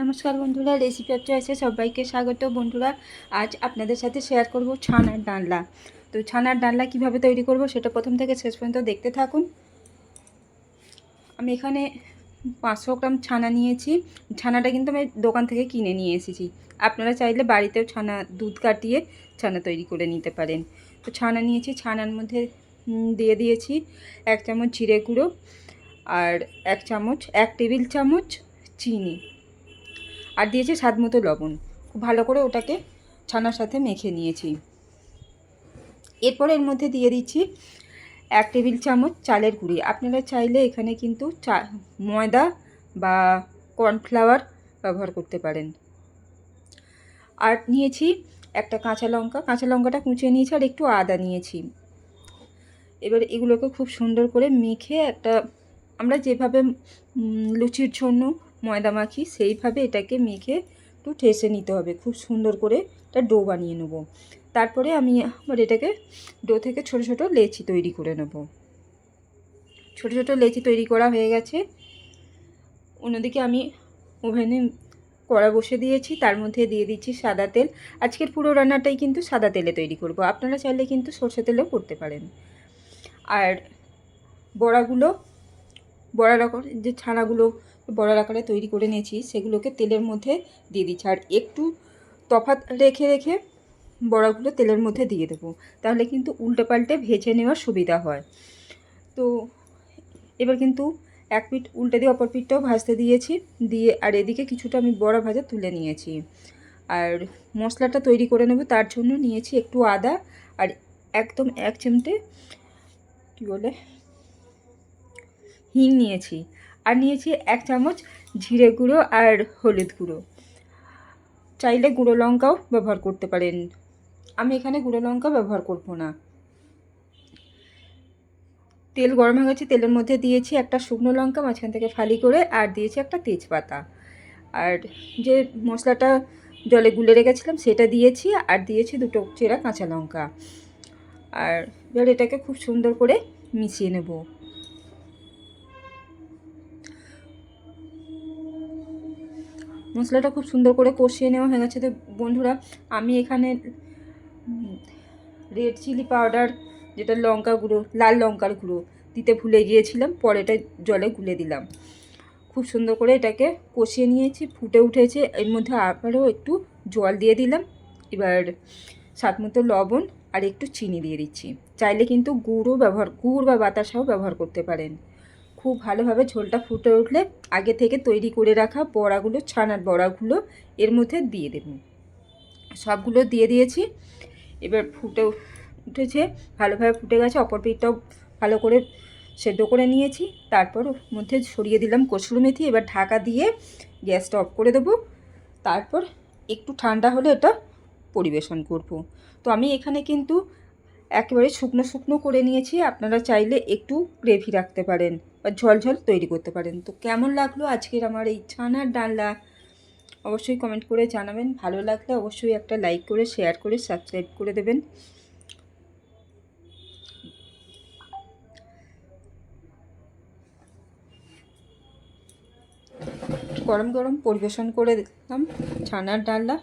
নমস্কার বন্ধুরা রেসিপি চয়েসে সবাইকে স্বাগত। বন্ধুরা, আজ আপনাদের সাথে শেয়ার করব ছানার ডালনা তো ছানার ডালনা কীভাবে তৈরি করব সেটা প্রথম থেকে শেষ পর্যন্ত দেখতে থাকুন। আমি এখানে পাঁচশো গ্রাম ছানা নিয়েছি। ছানাটা কিন্তু আমি দোকান থেকে কিনে নিয়ে এসেছি। আপনারা চাইলে বাড়িতেও ছানা, দুধ কাটিয়ে ছানা তৈরি করে নিতে পারেন। তো ছানা নিয়েছি, ছানার মধ্যে দিয়ে দিয়েছি এক চামচ জিরে গুঁড়ো আর এক চামচ, এক টেবিল চামচ চিনি। আর দিয়েছি স্বাদ মতো লবণ। খুব ভালো করে ওটাকে ছানার সাথে মেখে নিয়েছি। এরপর এর মধ্যে দিয়ে দিচ্ছি এক টেবিল চামচ চালের গুঁড়ি। আপনারা চাইলে এখানে কিন্তু চা, ময়দা বা কর্নফ্লাওয়ার ব্যবহার করতে পারেন। আর নিয়েছি একটা কাঁচা লঙ্কা। কাঁচা লঙ্কাটা কুচিয়ে নিয়েছি আর একটু আদা নিয়েছি। এবার এগুলোকে খুব সুন্দর করে মেখে একটা, আমরা যেভাবে লুচির জন্য ময়দা মাখি সেইভাবে এটাকে মেখে একটু ঠেসে নিতে হবে। খুব সুন্দর করে একটা ডো বানিয়ে নেব। তারপরে আমি আবার এটাকে ডো থেকে ছোট ছোট লেচি তৈরি করে নেব। ছোট ছোট লেচি তৈরি করা হয়ে গেছে। অন্যদিকে আমি ওভেনে কড়া বসে দিয়েছি, তার মধ্যে দিয়ে দিচ্ছি সাদা তেল। আজকের পুরো রান্নাটাই কিন্তু সাদা তেলে তৈরি করব। আপনারা চাইলে কিন্তু সর্ষে তেলেও করতে পারেন। আর বড়াগুলো, বড়া রকম যে ছানাগুলো বড়ার আকারে তৈরি করে নিয়েছি, সেগুলোকে তেলের মধ্যে দিয়ে দিচ্ছি। আর একটু তফাৎ রেখে রেখে বড়াগুলো তেলের মধ্যে দিয়ে দেবো, তাহলে কিন্তু উল্টে পাল্টে ভেজে নেওয়ার সুবিধা হয়। তো এবার কিন্তু এক পিঠ উল্টে দিয়ে অপর পিঠটাও ভাজতে দিয়েছি, দিয়ে আর এদিকে কিছুটা আমি বড়া ভাজা তুলে নিয়েছি। আর মশলাটা তৈরি করে নেব, তার জন্য নিয়েছি একটু আদা আর একদম এক চিমটে কী বলে? হিং নিয়েছি। আর নিয়েছি এক চামচ জিরে গুঁড়ো আর হলুদ গুঁড়ো। চাইলে গুঁড়ো লঙ্কাও ব্যবহার করতে পারেন। আমি এখানে গুঁড়ো লঙ্কা ব্যবহার করব না। তেল গরম হয়ে গেছে, তেলের মধ্যে দিয়েছি একটা শুকনো লঙ্কা, মাঝখান থেকে ফালি করে, আর দিয়েছি একটা তেজপাতা। আর যে মশলাটা জলে গুলে রেখেছিলাম, সেটা দিয়েছি, আর দিয়েছি দুটো চেরা কাঁচা লঙ্কা। আর এবার এটাকে খুব সুন্দর করে মিশিয়ে নেব। মশলাটা খুব সুন্দর করে কষিয়ে নেওয়া হয়ে গেছে। তো বন্ধুরা, আমি এখানে রেড চিলি পাউডার, যেটা লঙ্কা গুঁড়ো, লাল লঙ্কার গুঁড়ো দিতে ভুলে গিয়েছিলাম পরে এটা জলে গুলে দিলাম। খুব সুন্দর করে এটাকে কষিয়ে নিয়েছি, ফুটে উঠেছে। এর মধ্যে আবারও একটু জল দিয়ে দিলাম। এবার স্বাদ মতো লবণ আর একটু চিনি দিয়ে দিচ্ছি। চাইলে কিন্তু গুড়ও ব্যবহার, গুড় বা বাতাসাও ব্যবহার করতে পারেন। খুব ভালোভাবে ঝোলটা ফুটে উঠলে আগে থেকে তৈরি করে রাখা বড়াগুলো, ছানার বড়াগুলো এর মধ্যে দিয়ে দেব। সবগুলো দিয়ে দিয়েছি। এবার ফুটে উঠেছে, ভালোভাবে ফুটে গেছে, অপর পিঠটাও ভালো করে সেদ্ধ করে নিয়েছি। তারপর মধ্যে সরিয়ে দিলাম কসুরি মেথি, এবার ঢাকা দিয়ে গ্যাসটা অফ করে দেবো। তারপর একটু ঠান্ডা হলে এটা পরিবেশন করব। তো আমি এখানে কিন্তু একেবারে শুকনো শুকনো করে নিয়েছি, আপনারা চাইলে একটু গ্রেভি রাখতে পারেন বা ঝোল ঝোল তৈরি করতে পারেন। তো কেমন লাগল আজকের আমার এই ছানার ডালনা? অবশ্যই কমেন্ট করে জানাবেন। ভালো লাগলে অবশ্যই একটা লাইক করে শেয়ার করে সাবস্ক্রাইব করে দেবেন। গরম গরম পরিবেশন করে দিলাম ছানার ডালনা।